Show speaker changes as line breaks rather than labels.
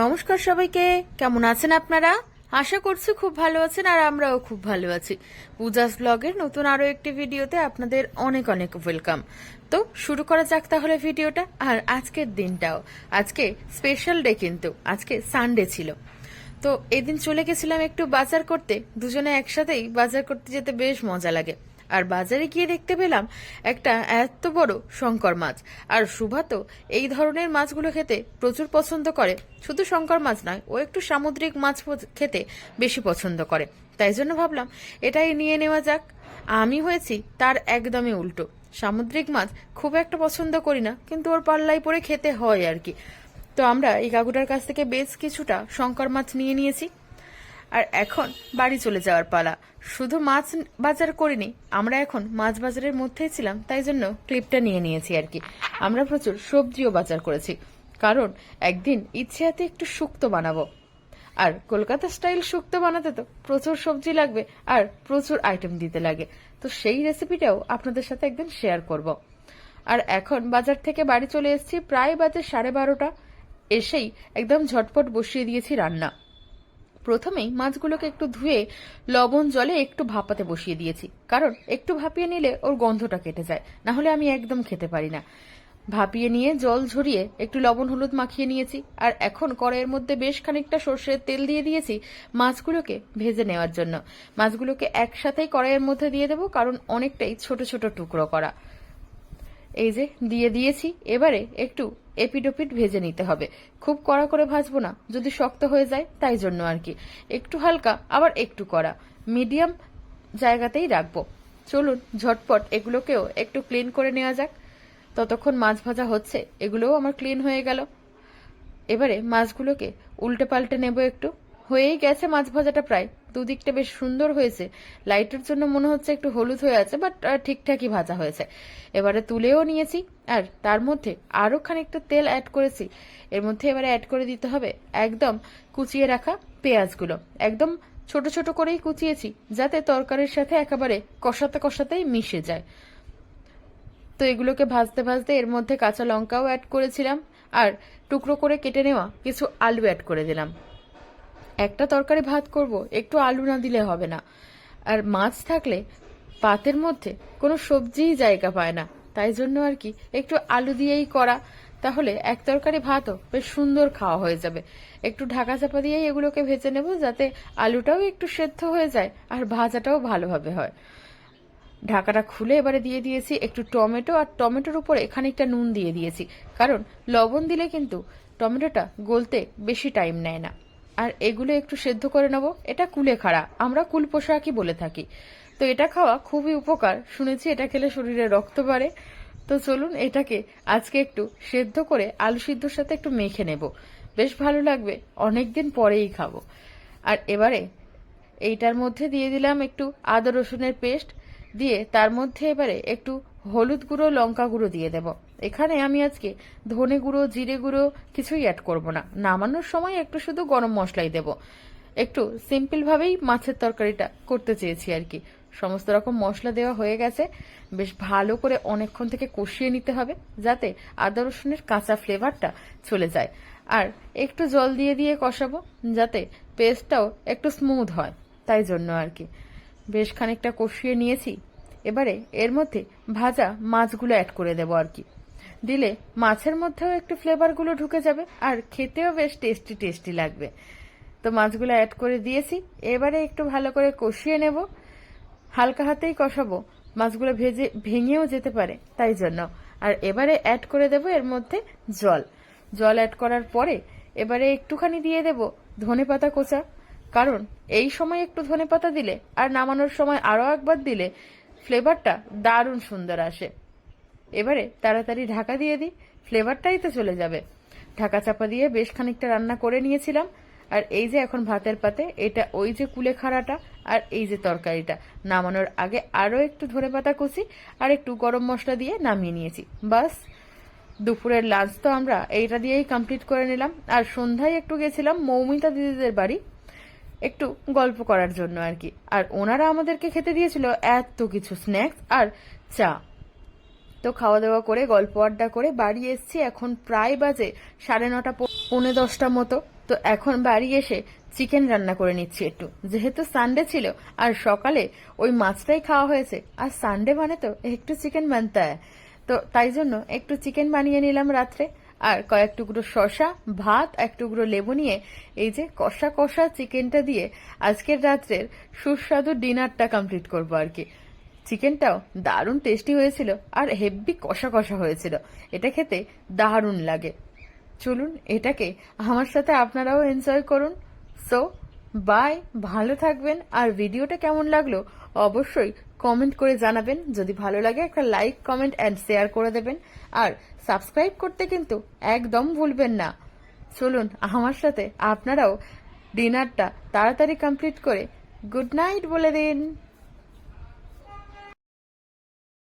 নমস্কার সবাইকে। কেমন আছেন আপনারা? আশা করছি খুব ভালো আছেন আর আমরাও খুব ভালো আছি। পূজাস ব্লগের নতুন আরও একটি ভিডিওতে আপনাদের অনেক অনেক ওয়েলকাম। তো শুরু করা যাক তাহলে ভিডিওটা আর আজকের দিনটাও। আজকে স্পেশাল ডে কিন্তু, আজকে সানডে ছিল। তো এদিন চলে গেছিলাম একটু বাজার করতে, দুজনে একসাথেই বাজার করতে যেতে বেশ মজা লাগে। আর বাজারে গিয়ে দেখতে পেলাম একটা এত বড় শঙ্কর মাছ। আর শুভা তো এই ধরনের মাছগুলো খেতে প্রচুর পছন্দ করে। শুধু শঙ্কর মাছ নয়, ও একটু সামুদ্রিক মাছ খেতে বেশি পছন্দ করে। তাই জন্য ভাবলাম, এটাই নিয়ে নেওয়া যাক। আমি হয়েছি তার একদমই উল্টো। সামুদ্রিক মাছ খুব একটা পছন্দ করি না, কিন্তু ওর পাল্লাই পরে খেতে হয় আর কি। তো আমরা এই কাকুটার কাছ থেকে বেশ কিছুটা শঙ্কর মাছ নিয়ে নিয়েছি। আর এখন বাড়ি চলে যাওয়ার পালা। শুধু মাছ বাজার করিনি, আমরা এখন মাছ বাজারের মধ্যেই ছিলাম, তাই জন্য ক্লিপটা নিয়ে নিয়েছি আর কি। আমরা প্রচুর সবজিও বাজার করেছি, কারণ একদিন ইচ্ছে হাতে একটু শুক্তো বানাবো। আর কলকাতা স্টাইল শুক্তো বানাতে তো প্রচুর সবজি লাগবে আর প্রচুর আইটেম দিতে লাগে। তো সেই রেসিপিটাও আপনাদের সাথে একদিন শেয়ার করব। আর এখন বাজার থেকে বাড়ি চলে এসেছি, প্রায় বাজে সাড়ে বারোটা। এসেই একদম ঝটপট বসিয়ে দিয়েছি রান্না। প্রথমেই মাছগুলোকে একটু ধুয়ে লবণ জলে একটু ভাপাতে বসিয়ে দিয়েছি। কারণ একটু ভাপিয়ে নিলে ওর গন্ধটা কেটে যায়। না হলে আমি একদম খেতে পারি না। ভাপিয়ে নিয়ে জল ঝরিয়ে একটু লবণ হলুদ মাখিয়ে নিয়েছি। আর এখন কড়াইয়ের মধ্যে বেশ খানিকটা সর্ষের তেল দিয়ে দিয়েছি মাছগুলোকে ভেজে নেওয়ার জন্য। মাছগুলোকে একসাথেই কড়াইয়ের মধ্যে দিয়ে দেবো, কারণ অনেকটাই ছোট ছোট টুকরো করা। এই যে, দিয়ে দিয়েছি। এবারে একটু এপিডোপিট ভেজে নিতে হবে। খুব কড়া করে ভাজবো না, যদি শক্ত হয়ে যায় তাই জন্য আর কি। একটু হালকা, আবার একটু কড়া। মিডিয়াম জায়গাতেই রাখব। চলুন, ঝটপট এগুলোকেও একটু ক্লিন করে নেওয়া যাক। ততক্ষণ মাছ ভাজা হচ্ছে, এগুলোও আমার ক্লিন হয়ে গেল। এবারে মাছগুলোকে উল্টে পাল্টে নেব একটু। হয়েই গেছে মাছ ভাজাটা প্রায়। দুদিকটা বেশ সুন্দর হয়েছে। লাইটের জন্য মনে হচ্ছে একটু হলুদ হয়ে আছে বাট ঠিকঠাকই ভাজা হয়েছে। এবারে তুলেও নিয়েছি, আর তার মধ্যে আরও খানিকটা তেল অ্যাড করেছি। এর মধ্যে এবারে অ্যাড করে দিতে হবে একদম কুচিয়ে রাখা পেঁয়াজগুলো। একদম ছোট ছোট করেই কুচিয়েছি, যাতে তরকারির সাথে একেবারে কষাতে কষাতেই মিশে যায়। তো এগুলোকে ভাজতে ভাজতে এর মধ্যে কাঁচা লঙ্কাও অ্যাড করেছিলাম, আর টুকরো করে কেটে নেওয়া কিছু আলু অ্যাড করে দিলাম। একটা তরকারি ভাত করব, একটু আলু না দিলে হবে না। আর মাছ থাকলে পাতের মধ্যে কোনো সবজিই জায়গা পায় না। তাই জন্য আর কি, একটু আলু দিয়েই করা। তাহলে এক তরকারি ভাতও বেশ সুন্দর খাওয়া হয়ে যাবে। একটু ঢাকা চাপা দিয়েই এগুলোকে ভেজে নেব, যাতে আলুটাও একটু সেদ্ধ হয়ে যায় আর ভাজাটাও ভালোভাবে হয়। ঢাকাটা খুলে এবারে দিয়ে দিয়েছি একটু টমেটো, আর টমেটোর উপরে খানিকটা নুন দিয়ে দিয়েছি। কারণ লবণ দিলে কিন্তু টমেটোটা গলতে বেশি টাইম নেয় না। আর এগুলো একটু সেদ্ধ করে নেব। এটা কুলে খাড়া। আমরা কুল পোশাকই বলে থাকি। তো এটা খাওয়া খুবই উপকার। শুনেছি এটা খেলে শরীরে রক্ত বাড়ে। তো চলুন এটাকে আজকে একটু সেদ্ধ করে আলু সিদ্ধর সাথে একটু মেখে নেব। বেশ ভালো লাগবে। অনেকদিন পরেই খাব। আর এবারে এইটার মধ্যে দিয়ে দিলাম একটু আদা রসুনের পেস্ট। দিয়ে তার মধ্যে এবারে একটু হলুদ গুঁড়ো, লঙ্কা গুঁড়ো দিয়ে দেব। এখানে আমি আজকে ধনে গুঁড়ো, জিরে গুঁড়ো কিছুই অ্যাড করব না। নামানোর সময় একটু শুধু গরম মশলাই দেব। একটু সিম্পল ভাবেই মাছের তরকারিটা করতে চেয়েছি আর কি। সমস্ত রকম মশলা দেওয়া হয়ে গেছে। বেশ ভালো করে অনেকক্ষণ থেকে কষিয়ে নিতে হবে যাতে আদা রসুনের কাঁচা ফ্লেভারটা চলে যায়। আর একটু জল দিয়ে দিয়ে কষাবো যাতে পেস্টটাও একটু স্মুথ হয়। তাই জন্য আর কি। বেশ খানিকটা কষিয়ে নিয়েছি। এবারে এর মধ্যে ভাজা মাছগুলো অ্যাড করে দেবো আর কি। দিলে মাছের মধ্যেও একটু ফ্লেভারগুলো ঢুকে যাবে আর খেতেও বেশ টেস্টি টেস্টি লাগবে। তো মাছগুলো অ্যাড করে দিয়েছি। এবারে একটু ভালো করে কষিয়ে নেব। হালকা হাতেই কষাবো। মাছগুলো ভেজে, ভেঙেও যেতে পারে তাই জন্য। আর এবারে অ্যাড করে দেব এর মধ্যে জল। জল অ্যাড করার পরে এবারে একটুখানি দিয়ে দেব ধনে পাতা কোচা। কারণ এই সময় একটু ধনে পাতা দিলে আর নামানোর সময় আরও একবার দিলে ফ্লেভারটা দারুণ সুন্দর আসে। এবারে তাড়াতাড়ি ঢাকা দিয়ে দিই, ফ্লেভারটাই তো চলে যাবে। ঢাকা চাপা দিয়ে বেশ খানিকটা রান্না করে নিয়েছিলাম, আর এই যে এখন ভাতের পাতে, এটা ওই যে কুলেখাড়াটা আর এই যে তরকারিটা। নামানোর আগে আরও একটু ধরে পাতা কুচি আর একটু গরম মশলা দিয়ে নামিয়ে নিয়েছি। বাস, দুপুরের লাঞ্চ তো আমরা এইটা দিয়েই কমপ্লিট করে নিলাম। আর সন্ধ্যায় একটু গেছিলাম মৌমিতা দিদিদের বাড়ি, একটু গল্প করার জন্য আর কি। আর ওনারা আমাদেরকে খেতে দিয়েছিল এত কিছু স্ন্যাক্স আর চা। তো খাওয়া দাওয়া করে, গল্প আড্ডা করে বাড়ি এসছি এখন প্রায় বাজে সাড়ে নটা পৌনে দশটা মতো। তো এখন বাড়ি এসে চিকেন রান্না করে নিচ্ছি একটু। যেহেতু সানডে ছিল আর সকালে ওই মাছটাই খাওয়া হয়েছে। আর সানডে মানে তো একটু চিকেন বানতে হয় তো তাই জন্য একটু চিকেন বানিয়ে নিলাম রাত্রে। আর কয়েক টুকরো শশা ভাত, এক টুকরো লেবু নিয়ে এই যে কষা কষা চিকেনটা দিয়ে আজকের রাত্রের সুস্বাদু ডিনারটা কমপ্লিট করব আর কি। চিকেনটাও দারুণ টেস্টি হয়েছিল আর হেভি কষা কষা হয়েছিল। এটা খেতে দারুণ লাগে। চলুন এটাকে আমার সাথে আপনারাও এনজয় করুন। সো বাই ভালো থাকবেন। আর ভিডিওটা কেমন লাগল অবশ্যই কমেন্ট করে জানাবেন। যদি ভালো লাগে একটা লাইক কমেন্ট অ্যান্ড শেয়ার করে দেবেন। আর সাবস্ক্রাইব করতে কিন্তু একদম ভুলবেন না। চলুন আমার সাথে আপনারাও ডিনারটা তাড়াতাড়ি কমপ্লিট করে গুড নাইট বলে দিন।